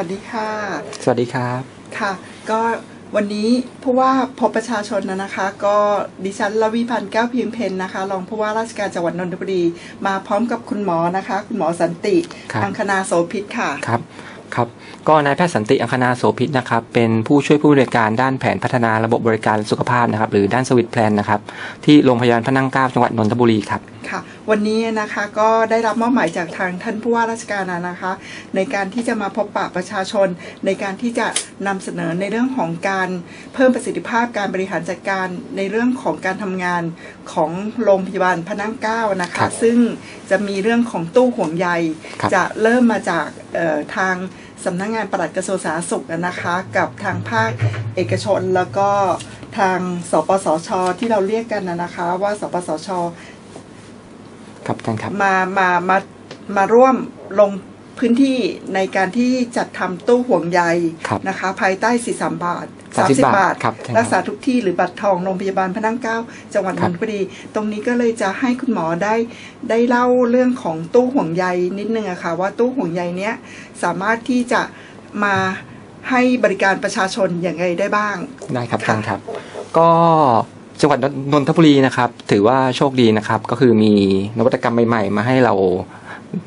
วัสดีค่ะ สวัสดีครับ ค่ะ ก็วันนี้ผู้ว่าพบประชาชนนะนะคะ ก็ดิฉันลวิพันธ์แก้วพิมเพนนะคะรองผู้ว่าราชการจังหวัดนนทบุรี มาพร้อมกับคุณหมอนะคะ คุณหมอสันติครับอังคณาโสพิษค่ะครับครับก็นายแพทย์สันติอังคณาโสพิษนะครับเป็นผู้ช่วยผู้บริการด้านแผนพัฒนาระบบบริการสุขภาพนะครับหรือด้านสวิตแพลนนะครับที่โรงพยาบาลพระนั่งเกล้าจังหวัดนนทบุรีครับ ค่ะ วันนี้นะคะก็ได้รับมอบหมายจากทางท่านผู้ว่าราชการนะคะ ในการที่จะมาพบปะประชาชน ในการที่จะนำเสนอในเรื่องของการเพิ่มประสิทธิภาพการบริหารจัดการในเรื่องของการทำงานของโรงพยาบาลพระนั่งเกล้านะครัคะบซึ่งจะมีเรื่องของตู้ห่วงใยครับจะเริ่มมาจากเอ่อทางสำนักงานปลัดกระทรวงสาธารณสุขนะคะ กับทางภาคเอกชนแล้วก็ทางสปสช ที่เราเรียกกันนะนะคะ ว่าสปสช ครับอาจารย์ครับมามามามาร่วมลงพื้นที่ในการที่จัดทำตู้ห่วงใยครับนะคะ ภายใต้43บาท30 30บาทครับใช่ครับรักษาทุกที่หรือบัตรทองโรงพยาบาลพระนั่งเกล้าจังหวัดครันบนทบุรี ตรงนี้ก็เลยจะให้คุณหมอได้ได้เล่าเรื่องของตู้ห่วงใยนิดนึงอะค่ะว่าตู้ห่วงใยเนี้ยสามารถที่จะมาให้บริการประชาชนอย่างไรได้บ้าง ได้ครับอาค่ะจารย์ครับ ก็ จังหวัดนนทบุรีนะครับ ถือว่าโชคดีนะครับ ก็คือมีนวัตกรรมใหม่ ๆ มาให้เรา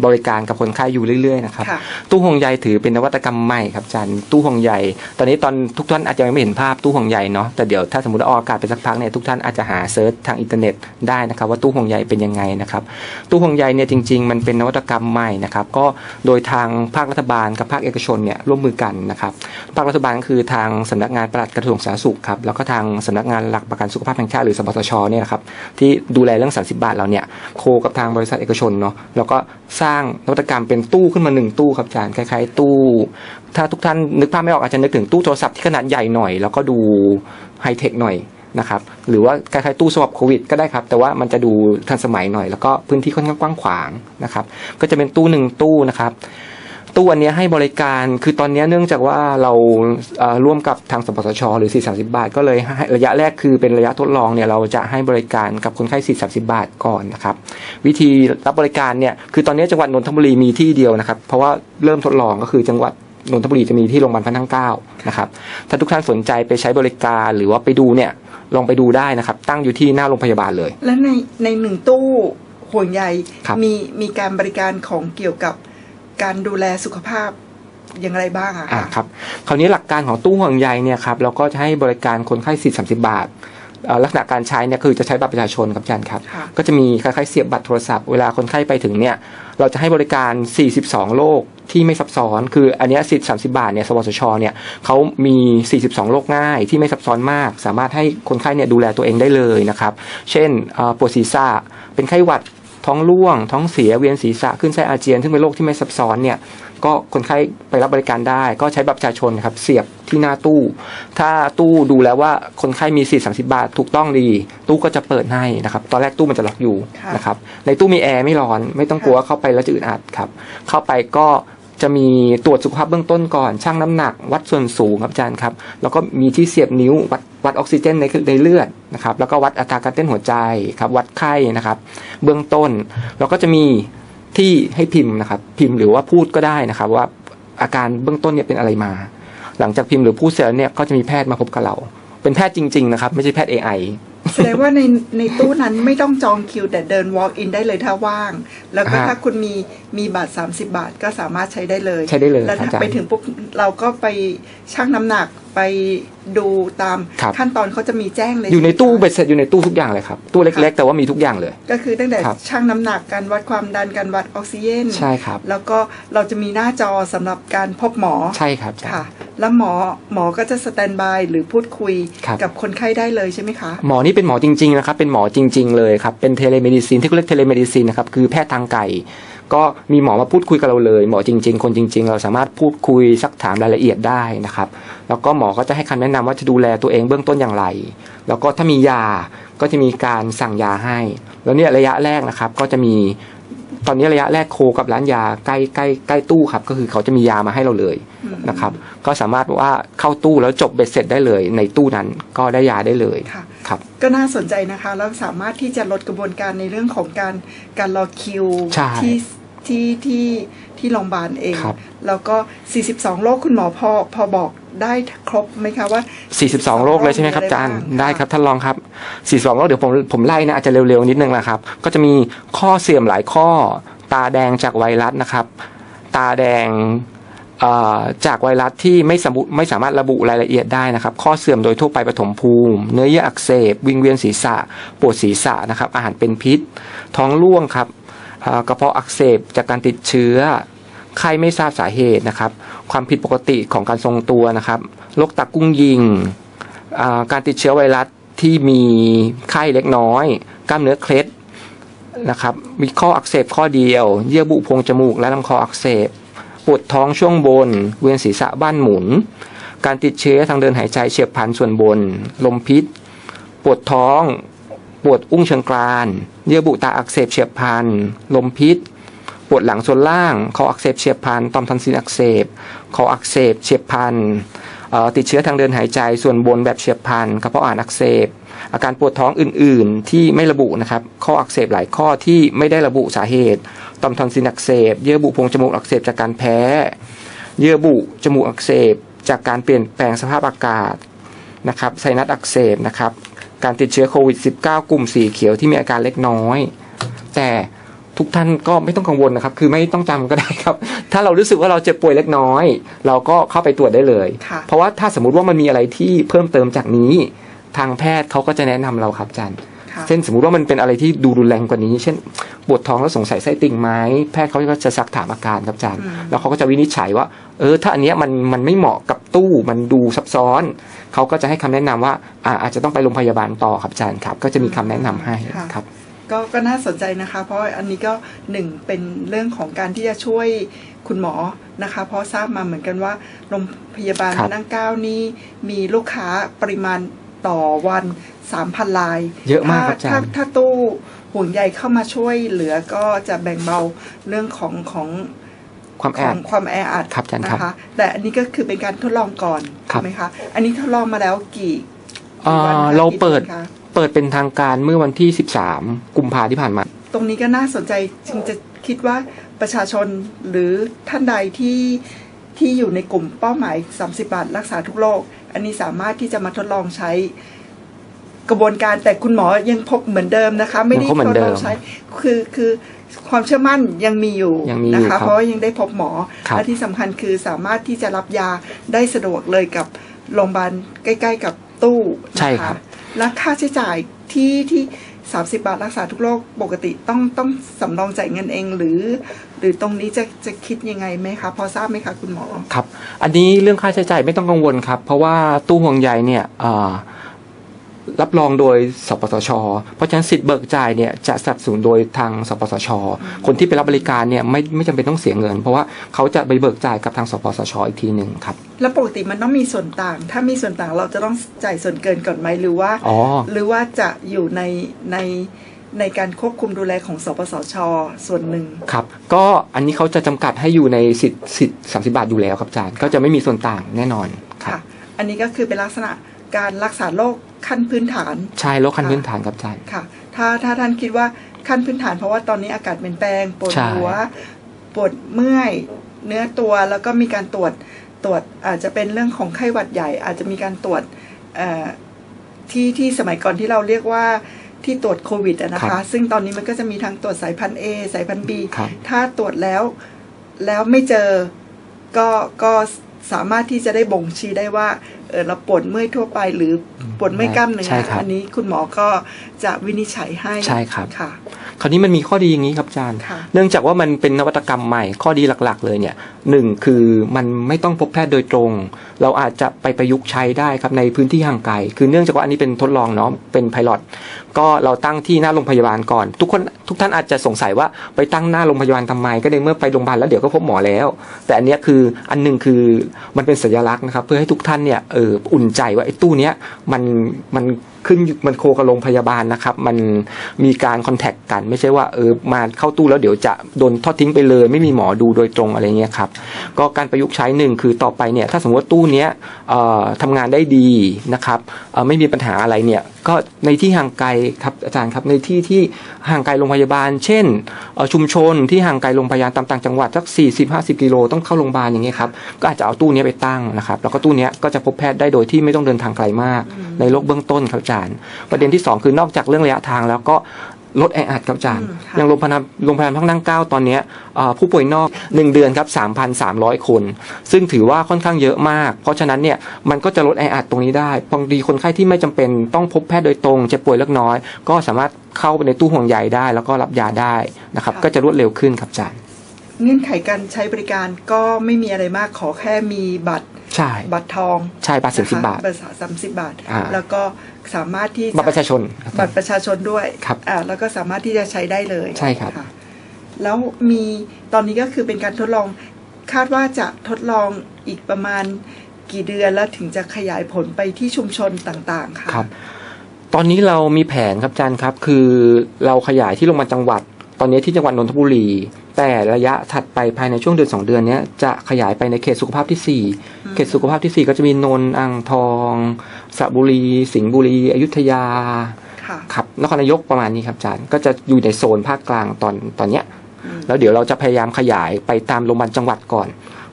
บริการกับคนไข้อยู่เรื่อยๆนะครับค่ะตู้ห่วงใยถือเป็นนวัตกรรมใหม่ครับอาจารย์ตู้ห่วงใยตอนนี้ตอนทุกท่านอาจจะยังไม่เห็นภาพตู้ห่วงใยเนาะแต่เดี๋ยวถ้าสมมติว่าออกอากาศไปสักพักเนี่ยทุกท่านอาจจะหาเซิร์ชทางอินเทอร์เน็ตได้นะครับ ว่าตู้ห่วงใยเป็นยังไงนะครับ ตู้ห่วงใยเนี่ยจริง ๆ มันเป็นนวัตกรรมใหม่นะครับก็โดยทางภาครัฐบาลกับภาคเอกชนเนี่ยร่วมมือกันนะครับภาครัฐบาลก็คือทางสำนักงานปลัดกระทรวงสาธารณสุขครับแล้วก็ทางสำนักงานหลักประกันสุขภาพแห่งชาติหรือสปสชเนี่ยนะครับที่ดูแลเรื่อง30บาทเราเนี่ยโคกับทางบริษัทเอกชนเนาะแล้วก็ สร้างนวัตกรรมเป็นตู้ขึ้นมาหนึ่งตู้ครับอาจารย์คล้ายๆ ตู้ ถ้าทุกท่านนึกภาพไม่ออกอาจจะนึกถึงตู้โทรศัพท์ที่ขนาดใหญ่หน่อย แล้วก็ดูไฮเทคหน่อยนะครับหรือว่าคล้ายๆตู้สวอปโควิดก็ได้ครับแต่ว่ามันจะดูทันสมัยหน่อย แล้วก็พื้นที่ค่อนข้างกว้างขวางนะครับก็จะเป็นตู้หนึ่งตู้นะครับ ตู้อันเนี้ยให้บริการคือตอนเนี้ยเนื่องจากว่าเราเอ่อร่วมกับทางสปสช หรือ 430 บาท ก็เลยให้ระยะแรกคือเป็นระยะทดลองเนี่ยเราจะให้บริการกับคนไข้ 430 บาทก่อนนะครับ วิธีรับบริการเนี่ยคือตอนนี้จังหวัดนนทบุรีมีที่เดียวนะครับ เพราะว่าเริ่มทดลองก็คือจังหวัดนนทบุรีจะมีที่โรงพยาบาลพระนั่งเกล้านะครับถ้าทุกท่านสนใจไปใช้บริการหรือว่าไปดูเนี่ยลองไปดูได้นะครับ ตั้งอยู่ที่หน้าโรงพยาบาลเลย และในในหนึ่งตู้ห่วงใยครับมีมีการบริการของเกี่ยวกับ การดูแลสุขภาพอย่างไรบ้างอะอ่าคะครับคราวนี้หลักการของตู้ห่วงใยเนี่ยครับเราก็จะให้บริการคนไข้สิทธิ์สามสิบบาทเอ่อลักษณะการใช้เนี่ยคือจะใช้บัตรประชาชนครับอาจารย์ครับ ค่ะ ก็จะมีคล้ายๆเสียบบัตรโทรศัพท์เวลาคนไข้ไปถึงเนี่ยเราจะให้บริการ 42 โรคที่ไม่ซับซ้อน คืออันเนี้สิทธิ์30 บาทเนี่ยสวสชเนี่ยเขามี 42 โรคง่ายที่ไม่ซับซ้อนมาก สามารถให้คนไข้เนี่ยดูแลตัวเองได้เลยนะครับ เช่นเอ่อปวดศีรษะเป็นไข้หวัด ท้องร่วง ท้องเสียเวียนศีรษะขึ้นไส้อาเจียน ซึ่งเป็นโรคที่ไม่ซับซ้อนเนี่ยก็คนไข้ไปรับบริการได้ ก็ใช้บัตรประชาชนครับเสียบที่หน้าตู้ ถ้าตู้ดูแล้วว่าคนไข้มีสิทธิ์30บาทถูกต้องดี ตู้ก็จะเปิดให้นะครับตอนแรกตู้มันจะล็อกอยู่นะครับในตู้มีแอร์ไม่ร้อนไม่ต้องกลัวเข้าไปแล้วจะอึดอัดครับเข้าไปก็ จะมีตรวจสุขภาพเบื้องต้นก่อนชั่งน้ำหนัก วัดส่วนสูงครับอาจารย์ครับ แล้วก็มีที่เสียบนิ้ววัดวัดออกซิเจนในในเลือดนะครับแล้วก็วัดอัตราการเต้นหัวใจครับวัดไข้นะครับ เบื้องต้นแล้วก็จะมีที่ให้พิมพ์นะครับ พิมพ์หรือว่าพูดก็ได้นะครับ ว่าอาการเบื้องต้นเนี่ยเป็นอะไรมา หลังจากพิมพ์หรือพูดเสร็จแล้วเนี่ยก็จะมีแพทย์มาพบกับเรา เป็นแพทย์จริง ๆ นะครับ ไม่ใช่แพทย์ AI แสดงว่าในในตู้นั้นไม่ต้องจองคิวแต่เดิน walk in ได้เลยถ้าว่าง แล้วก็ฮะถ้าคุณมี มีบัตร30 บาทก็สามารถใช้ได้เลยใช้ได้เลยแล้วครับถ้าอาจารย์ไปถึงปุ๊บเราก็ไปชั่งน้ำหนักไปดูตามครับขั้นตอนเขาจะมีแจ้งเลยอยู่ในตู้ช่ไหมเบ็ดเสร็จอยู่ในตู้ทุกอย่างเลยครับ ตู้เล็กๆ แต่ว่ามีทุกอย่างเลย ก็คือตั้งแต่ครับชั่งน้ำหนักการวัดความดันการวัดออกซิเจนใช่ครับ แล้วก็เราจะมีหน้าจอสำหรับการพบหมอใช่ครับอาจารย์ค่ะ แล้วหมอหมอก็จะสแตนบายหรือพูดคุยครับกับคนไข้ได้เลยใช่ไหมคะ หมอนี่เป็นหมอจริงๆนะครับเป็นหมอจริง ๆ เลยครับเป็นเทเลเมดิซินที่เขาเรียกเทเลเมดิซินนะครับคือแพทย์ทางไกล ก็มีหมอมาพูดคุยกับเราเลย หมอจริง ๆ คนจริง ๆ เราสามารถพูดคุยสักถามรายละเอียดได้นะครับ แล้วก็หมอก็จะให้คำแนะนำว่าจะดูแลตัวเองเบื้องต้นอย่างไร แล้วก็ถ้ามียาก็จะมีการสั่งยาให้ แล้วเนี่ยระยะแรกนะครับก็จะมี ตอนนี้ระยะแรกโคกับร้านยาใกล้ใกล้ใกล้ตู้ครับ ก็คือเขาจะมียามาให้เราเลยอืมนะครับ ก็สามารถว่าเข้าตู้แล้วจบเบ็ดเสร็จได้เลย ในตู้นั้นก็ได้ยาได้เลยค่ะครับ ก็น่าสนใจนะคะ แล้วสามารถที่จะลดกระบวนการในเรื่องของการการรอคิวใช่ที่ ที่ที่ที่โรงพยาบาลเอง ครับ แล้วก็ 42 โรคคุณหมอพอพอบอกได้ครบไหมคะว่า 42 โรคเลยใช่ไหมครับอาจารย์มีอะไรบ้างได้ครับท่านรองครับ 42 โรคเดี๋ยวผมผมไล่นะอาจจะเร็วๆนิดนึงนะครับ ก็จะมีข้อเสื่อมหลายข้อ ตาแดงจากไวรัสนะครับ ตาแดงเอ่อจากไวรัสที่ไม่สมบุไม่สามารถระบุรายละเอียดได้นะครับ ข้อเสื่อมโดยทั่วไปปฐมภูมิ เนื้อเยื่ออักเสบ วิงเวียนศีรษะ ปวดศีรษะนะครับ อาหารเป็นพิษ ท้องร่วงครับเอ่อ กระเพาะอักเสบจากการติดเชื้อ ไข้ไม่ทราบสาเหตุนะครับ ความผิดปกติของการทรงตัวนะครับโรคตากุ้งยิง การติดเชื้อไวรัสที่มีไข้เล็กน้อย กล้ามเนื้อเคล็ดนะครับมีข้ออักเสบข้อเดียว เยื่อบุโพรงจมูกและลำคออักเสบปวดท้องช่วงบน เวียนศีรษะบ้านหมุน การติดเชื้อทางเดินหายใจเฉียบพลันส่วนบน ลมพิษ ปวดท้อง ปวดอุ้งเชิงกราน เยื่อบุตาอักเสบเฉียบพลัน ลมพิษ ปวดหลังส่วนล่าง คออักเสบเฉียบพลัน ต่อมทอนซิลอักเสบ คออักเสบเฉียบพลัน ติดเชื้อทางเดินหายใจส่วนบนแบบเฉียบพลัน กระเพาะอาหารอักเสบ อาการปวดท้องอื่น ๆ ที่ไม่ระบุนะครับ ข้ออักเสบหลายข้อที่ไม่ได้ระบุสาเหตุ ต่อมทอนซิลอักเสบ เยื่อบุโพรงจมูกอักเสบจากการแพ้ เยื่อบุจมูกอักเสบ จากการเปลี่ยนแปลงสภาพอากาศนะครับ ไซนัสอักเสบนะครับ การติดเชื้อโควิด -19 กลุ่มสีเขียวที่มีอาการเล็กน้อย แต่ทุกท่านก็ไม่ต้องกังวลนะครับ คือไม่ต้องจำก็ได้ครับ ถ้าเรารู้สึกว่าเราเจ็บป่วยเล็กน้อย เราก็เข้าไปตรวจได้เลยค่ะเพราะว่าถ้าสมมุติว่ามันมีอะไรที่เพิ่มเติมจากนี้ ทางแพทย์เขาก็จะแนะนำเราครับอาจารย์ค่ะ เช่นสมมุติว่ามันเป็นอะไรที่ดูรุนแรงกว่านี้ เช่นปวดท้องแล้วสงสัยไส้ติ่งไหมแพทย์เขาก็จะซักถามอาการครับอาจารย์อืมแล้วเขาก็จะวินิจฉัยว่า เออ ถ้าอันเนี้ยมันมันไม่เหมาะกับตู้มันดูซับซ้อน เขาก็จะให้คำแนะนำว่าอ่าอาจจะต้องไปโรงพยาบาลต่อครับอาจารย์ครับ ก็จะมีคำแนะนำให้ครับก็ก็น่าสนใจนะคะ เพราะอันนี้ก็หนึ่งเป็นเรื่องของการที่จะช่วยคุณหมอนะคะ เพราะทราบมาเหมือนกันว่าโรงพยาบาลครัพบระนั่งเกล้านี่มีลูกค้าปริมาณต่อวัน 3,000ลาย เยอะมากครับอาจารถ้าย์ถ้าตู้ห่วงใยเข้ามาช่วยเหลือก็จะแบ่งเบาเรื่องของของความแอขอดงความแออัดครับอาจารย์ครับนะคะแต่อันนี้ก็คือเป็นการทดลองก่อนครับใช่ไหมคะ อันนี้ทดลองมาแล้วกี่เอ่กี่วันอคะเรากี่เปิดอนคะเปิดเป็นทางการเมื่อวันที่ 13 กุมภาที่ผ่านมา ตรงนี้ก็น่าสนใจจึงจะคิดว่าประชาชนหรือท่านใดที่ที่อยู่ในกลุ่มเป้าหมาย 30 บาทรักษาทุกโรค อันนี้สามารถที่จะมาทดลองใช้ กระบวนการแต่คุณหมอยังพบเหมือนเดิมนะคะ ไม่ได้ยังพบเหมืทอนดเดิลมองใช้คือคือความเชื่อมั่นยังมีอยู่ยังมีอยู่นะครัคะบเพราะว่ายังได้พบหมอครับและที่สำคัญคือสามารถที่จะรับยาได้สะดวกเลยกับโรงพยาบาลใกล้ ๆ กับตู้นะะใช่ครับ และค่าใช้จ่ายที่ที่ 30 บาทรักษาทุกโรคปกติต้องต้องสำรองจ่ายเงินเองหรือ หรือตรงนี้จะจะคิดยังไงไหมคะพอทราบไหมคะคุณหมอ ครับ อันนี้เรื่องค่าใช้จ่ายไม่ต้องกังวลครับ เพราะว่าตู้ห่วงใยเนี่ยเอ่อ รับรองโดยสปสช เพราะฉะนั้นสิทธิ์เบิกจ่ายเนี่ยจะสนับสนุนโดยทางสปสช คนที่ไปรับบริการเนี่ยไม่ไม่จำเป็นต้องเสียเงิน เพราะว่าเขาจะไปเบิกจ่ายกับทางสปสช อีกทีหนึ่งครับ แล้วปกติมันต้องมีส่วนต่าง ถ้ามีส่วนต่างเราจะต้องจ่ายส่วนเกินก่อนไหมหรือว่าอ๋อหรือว่าจะอยู่ในในในการควบคุมดูแลของสปสช ส่วนหนึ่งครับ ก็อันนี้เขาจะจำกัดให้อยู่ในสิทธิ์สิทธิ์สามสิบาทอยู่แล้วครับอาจารย์ก็จะไม่มีส่วนต่างแน่นอนครัค่ะบอันนี้ก็คือเป็นลักษณะการรักษาโรค ขั้นพื้นฐาน ใช่โรคขั้นพื้นฐานครับอาจารย์ค่ะ ถ้าถ้าท่านคิดว่าขั้นพื้นฐานเพราะว่าตอนนี้อากาศเปลี่ยนแปลงปวดใช่หัวปวดเมื่อยเนื้อตัวแล้วก็มีการตรวจตรวจอาจจะเป็นเรื่องของไข้หวัดใหญ่ อาจจะมีการตรวจเอ่อที่ที่สมัยก่อนที่เราเรียกว่าที่ตรวจโควิดอะนะครัคะบซึ่งตอนนี้มันก็จะมีทั้งตรวจสายพันธุ์ A สายพันธุ์ B ครับถ้าตรวจแล้วแล้วไม่เจอก็ก็สามารถที่จะได้บ่งชี้ได้ว่า เออเราปวดเมื่อยทั่วไปหรือปวดเมื่อยกล้ามเนื้อใช่ครับอันนี้คุณหมอก็จะวินิจฉัยให้ใช่ครับค่ะ คราวนี้มันมีข้อดีอย่างนี้ครับอาจารย์ค่ะเนื่องจากว่ามันเป็นนวัตกรรมใหม่ข้อดีหลักๆ เลยเนี่ยหนึ่งคือมันไม่ต้องพบแพทย์โดยตรง เราอาจจะไปประยุกต์ใช้ได้ครับในพื้นที่ห่างไกลคือเนื่องจากว่าอันนี้เป็นทดลองเนาะเป็นไพลอตก็เราตั้งที่หน้าโรงพยาบาลก่อน ทุกคนทุกท่านอาจจะสงสัยว่าไปตั้งหน้าโรงพยาบาลทำไม ก็ในเมื่อไปโรงพยาบาลแล้วเดี๋ยวก็พบหมอแล้ว แต่อันเนี้ยคืออันหนึ่งคือมันเป็นสัญลักษณ์นะครับ เพื่อให้ทุกท่านเนี่ยเอออุ่นใจว่าไอ้ตู้เนี้ยมันมัน ขึ้นมันโคกับโรงพยาบาลนะครับ มันมีการคอนแทคกัน ไม่ใช่ว่าเออมาเข้าตู้แล้วเดี๋ยวจะโดนทอดทิ้งไปเลย ไม่มีหมอดูโดยตรงอะไรเงี้ยครับก็การประยุกต์ใช้หนึ่งคือต่อไปเนี่ยถ้าสมมติว่าตู้เนี้ยเอ่อทำงานได้ดีนะครับเออไม่มีปัญหาอะไรเนี่ยก็ในที่ห่างไกลครับอาจารย์ครับในที่ที่ห่างไกลโรงพยาบาล เช่นชุมชนที่ห่างไกลโรงพยาบาลตามต่างจังหวัดสัก 40-50 กิโลต้องเข้าโรงพยาบาลอย่างเงี้ยครับก็อาจจะเอาตู้เนี้ยไปตั้งนะครับแล้วก็ตู้เนี้ยก็จะพบแพทย์ได้โดยที่ไม่ต้องเดินทางไกลมาก ในโรคเบื้องต้นครับอาจารย์ประเด็นที่สองคือนอกจากเรื่องระยะทางแล้วก็ลดแออัดครับอาจารย์อืมค่ะอย่างโรงพยาบาลโรงพยาบาลพักนั่งเก้าตอนเนี้ยเอ่อผู้ป่วยนอก 1 เดือนครับ 3,300 คน ซึ่งถือว่าค่อนข้างเยอะมาก เพราะฉะนั้นเนี่ยมันก็จะลดแออัดตรงนี้ได้บางทีคนไข้ที่ไม่จำเป็นต้องพบแพทย์โดยตรงเจ็บป่วยเล็กน้อย ก็สามารถเข้าไปในตู้ห่วงใยได้ แล้วก็รับยาได้นะครับก็จะรวดเร็วขึ้นครับอาจารย์เงื่อนไขการใช้บริการก็ไม่มีอะไรมากขอแค่มีบัตร ใช่ บัตรทองใช่บาทสิบสิบบาทบัตรสามสิบบาทอ่าแล้วก็สามารถที่บัตรประชาชนครับบัตรประชาชนด้วยครับอ่าแล้วก็สามารถที่จะใช้ได้เลยใช่ครับะแล้วมีตอนนี้ก็คือเป็นการทดลองคาดว่าจะทดลองอีกประมาณกี่เดือนแล้วถึงจะขยายผลไปที่ชุมชนต่างๆค่ะครับ ตอนนี้เรามีแผนครับอาจารย์ครับ คือเราขยายที่โรงพยาบาลจังหวัดต อนนี้ที่จังหวัดนนทบุรี แต่ระยะถัดไปภายในช่วงเดือนสองเดือนเนี้ยจะขยายไปในเขตสุขภาพที่สี่อืมเขตสุขภาพที่สี่ก็จะมีนนท์อ่างทองสระบุรี สิงห์บุรี อยุธยาค่ะครับนครนายกประมาณนี้ครับอาจารย์ก็จะอยู่ในโซนภาคกลางตอนตอนเนี้ยอืมแล้วเดี๋ยวเราจะพยายามขยายไปตามโรงพยาบาลจังหวัดก่อน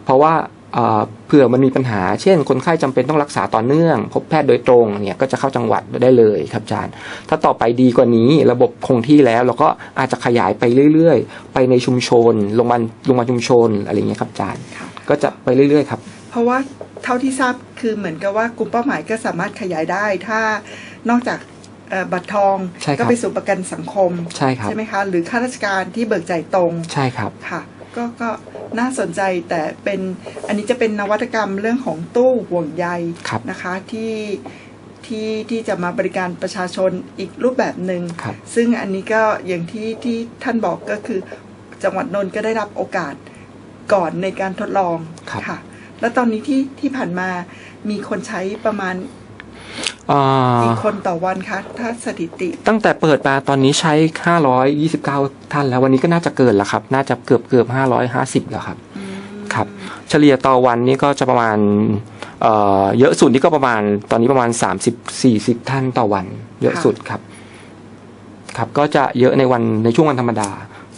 เพราะว่า เอ่อเผื่อมันมีปัญหา เช่น คนไข้จำเป็นต้องรักษาต่อเนื่อง พบแพทย์โดยตรงเนี่ยก็จะเข้าจังหวัดได้เลยครับอาจารย์ ถ้าต่อไปดีกว่านี้ระบบคงที่แล้วเราก็อาจจะขยายไปเรื่อยๆ ไปในชุมชนโรงพยาบาลโรงพยาบาลชุมชนอะไรอย่างเงี้ยครับอาจารย์ค่ะก็จะไปเรื่อยๆครับเพราะว่าเท่าที่ทราบคือเหมือนกับว่ากลุ่มเป้าหมายก็สามารถขยายได้ ถ้านอกจากเอ่อบัตรทองใช่ครับก็ไปสู่ประกันสังคมใช่ครับไหมคะหรือข้าราชการที่เบิกจ่ายตรงใช่ครับค่ะ ก็ก็น่าสนใจแต่เป็นอันนี้จะเป็นนวัตกรรมเรื่องของตู้ห่วงใยครับนะคะที่ที่ที่จะมาบริการประชาชนอีกรูปแบบหนึ่งครับซึ่งอันนี้ก็อย่างที่ที่ท่านบอกก็คือจังหวัดนนท์ก็ได้รับโอกาสก่อนในการทดลองครับค่ะ แล้วตอนนี้ที่ที่ผ่านมามีคนใช้ประมาณอ่า กี่คนต่อวันคะถ้าสถิติ ตั้งแต่เปิดมาตอนนี้ใช้ 529 ท่านแล้ววันนี้ก็น่าจะเกินแล้วครับ น่าจะเกือบเกือบ550 แล้วครับอืมครับ เฉลี่ยต่อวันนี้ก็จะประมาณเอ่อเยอะสุดนี่ก็ประมาณตอนนี้ประมาณ 30 40 ท่านต่อวัน เยอะสุดครับ ครับก็จะเยอะในวันในช่วงวันธรรมดา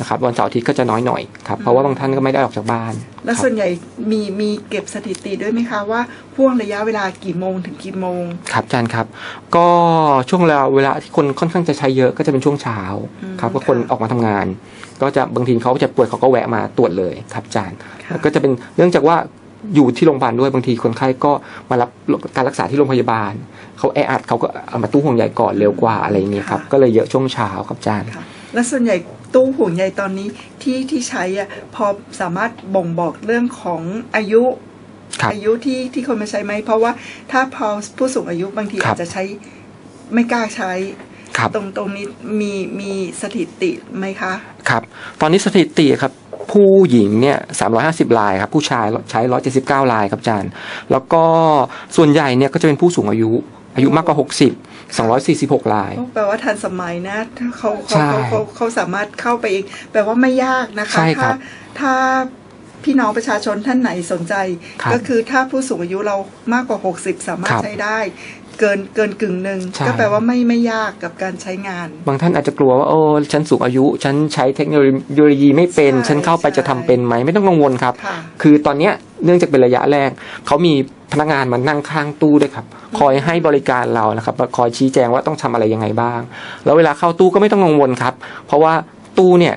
นะครับวันเสาร์อาทิตย์ก็จะน้อยหน่อยครับเพราะว่าบางท่านก็ไม่ได้ออกจากบ้าน แล้วครับส่วนใหญ่มีมีเก็บสถิติด้วยไหมคะว่าพ่วงระยะเวลากี่โมงถึงกี่โมง ครับอาจารย์ครับ ก็ช่วงเวลาเวลาที่คนค่อนข้างจะใช้เยอะก็จะเป็นช่วงเช้าอืมครับก็คนค่ะออกมาทำงาน ก็จะบางทีเขาจะป่วยเขาก็แวะมาตรวจเลยครับอาจารย์ค่ะแล้วก็จะเป็นเนื่องจากว่าอยู่ที่โรงพยาบาลด้วยบางทีคนไข้ก็มารับการรักษาที่โรงพยาบาลเขาแออัดเขาก็เอามาตู้ห่วงใยก่อนเร็วกว่าอะไรอย่างเงี้ยครับก็เลยเยอะช่วงเช้าครับอาจารย์ค่ะและส่วนใหญ่ ตู้ห่วงใยตอนนี้ที่ที่ใช้อะพอสามารถบ่งบอกเรื่องของอายุครับอายุที่ที่คนมาใช้ไหมเพราะว่าถ้าพอผู้สูงอายุบางทีครับอาจจะใช้ไม่กล้าใช้ครับตรงตรงนี้มีมีสถิติไหมคะครับตอนนี้สถิติครับผู้หญิงเนี่ย350ลายครับผู้ชายใช้179ลายครับอาจารย์ แล้วก็ส่วนใหญ่เนี่ยก็จะเป็นผู้สูงอายุ อายุมากกว่า 60 246 ลาย แปลว่าทันสมัยนะถ้าเขาใช่เขาเขาเขาเขาสามารถเข้าไปเองแปลว่าไม่ยากนะคะใช่ครัถ้าบถ้าพี่น้องประชาชนท่านไหนสนใจครับก็คือถ้าผู้สูงอายุเรามากกว่า 60 สามารถครับใช้ได้เกินเกินกึ่งหนึ่งใช่ก็แปลว่าไม่ไม่ยากกับการใช้งาน บางท่านอาจจะกลัวว่าโอ้ฉันสูงอายุ ฉันใช้เทคโนโลยีไม่เป็นใช่ฉันเข้าไปใช่จะทำเป็นไหมไม่ต้องกังวลครับค่ะคือตอนเนี้ยเนื่องจากเป็นระยะแรกเขามี พนักงานมานั่งข้างตู้ด้วยครับ คอยให้บริการเรานะครับคอยชี้แจงว่าต้องทำอะไรยังไงบ้าง แล้วเวลาเข้าตู้ก็ไม่ต้องกังวลครับ เพราะว่าตู้เนี่ย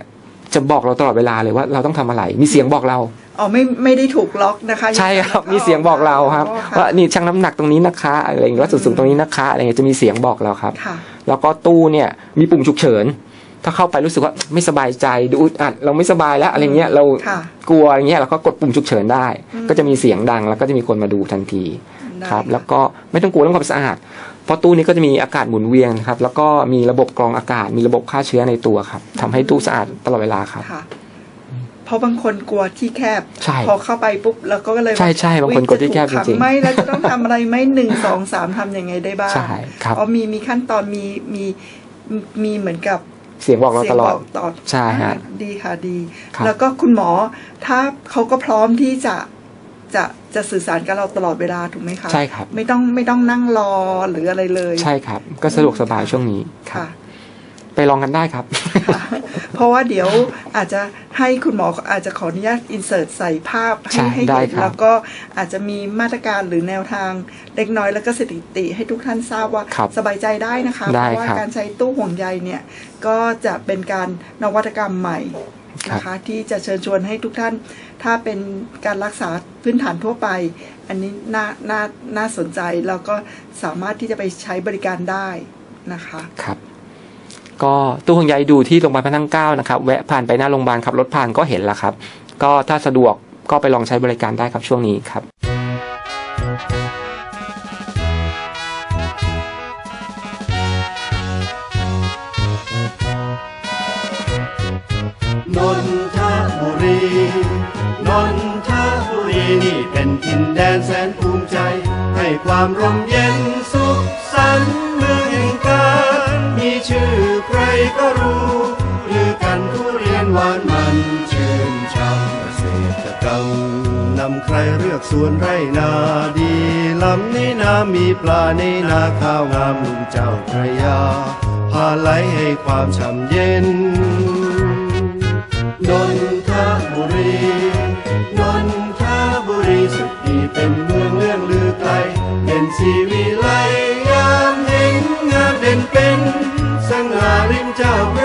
จะบอกเราตลอดเวลาเลยว่าเราต้องทำอะไร มีเสียงบอกเราอ๋อไม่ไม่ได้ถูกล็อกนะคะ ใช่ครับมีเสียงบอกเราครับอ๋อค่ะว่านี่ชั่งน้ำหนักตรงนี้นะคะอะไรอย่างเงี้ยวัดส่วนสูงตรงนี้นะคะอะไรเงี้ยจะมีเสียงบอกเราครับค่ะแล้วก็ตู้เนี่ยมีปุ่มฉุกเฉิน ถ้าเข้าไปรู้สึกว่าไม่สบายใจดูอึดอัดเราไม่สบายแล้วอะไรเงี้ยเราค่ะกลัวอย่างเงี้ยเราก็กดปุ่มฉุกเฉินได้อืมก็จะมีเสียงดังแล้วก็จะมีคนมาดูทันทีได้ครับแล้วก็ไม่ต้องกลัวเรื่องความสะอาดเพราะตู้นี้ก็จะมีอากาศหมุนเวียนครับแล้วก็มีระบบกรองอากาศมีระบบฆ่าเชื้อในตัวครับทำให้ตู้สะอาดตลอดเวลาครับค่ะเพราะบางคนกลัวที่แคบใช่พอเข้าไปปุ๊บเราก็เลยว่าใช่ใช่บางคนกลัวที่แคบอุ๊ยะถูจริงๆขัไหม่แล้วจะต้องทำอะไรไหมหนึ่งสองสามทำยังไงได้บ้างใช่ครับอ๋อมีมีขั้นตอนมีมีมีเหมือนกับ เสียงบอกเราเสียตงลบอดอกต่อใช่ฮะดีค่ะดี ครับ แล้วก็คุณหมอถ้าเขาก็พร้อมที่จะจะจะสื่อสารกับเราตลอดเวลาถูกไหมคะใช่ครับ ไม่ต้องไม่ต้องนั่งรอหรืออะไรเลย ใช่ครับ ก็สะดวกสบายช่วงนี้ครับ ค่ะ ไปลองกันได้ครับค่ะเพราะว่าเดี๋ยวอาจจะให้คุณหมออาจจะขออนุญาตอินเสิร์ตใส่ภาพใช่ให้ให้ได้เห็นครับแล้วก็อาจจะมีมาตรการหรือแนวทางเล็กน้อยแล้วก็สถิติให้ทุกท่านทราบว่าครับสบายใจได้นะคะได้เพราะว่าครับการใช้ตู้ห่วงใยเนี่ยก็จะเป็นการนวัตกรรมใหม่นะคะที่จะเชิญชวนให้ทุกท่าน ถ้าเป็นการรักษาพื้นฐานทั่วไป อันนี้น่าน่าน่าสนใจแล้วก็สามารถที่จะไปใช้บริการได้นะคะครับ ก็ตู้ห่วงใยดูที่โรงพยาบาลพระนั่งเก้านะครับ แวะผ่านไปหน้าโรงพยาบาลขับรถผ่านก็เห็นแล้วครับ ก็ถ้าสะดวกก็ไปลองใช้บริการได้ครับช่วงนี้ครับนนทบุรีนนทบุรีนี่เป็นถิ่นแดนแสนภูมิใจ ให้ความร่มเย็น ใครเลือกสวนไรนาดีลำนี้นามีปลาในนาข้าวงามลุงเจ้าพระยา พาไหลให้ความช่ำเย็นนนทบุรีนนทบุรีสุดดีเป็นเมืองเลื่องลือไกลเป็นสีวิไลยามเห็นงามเด่นเป็นสง่าริมเจ้าพระ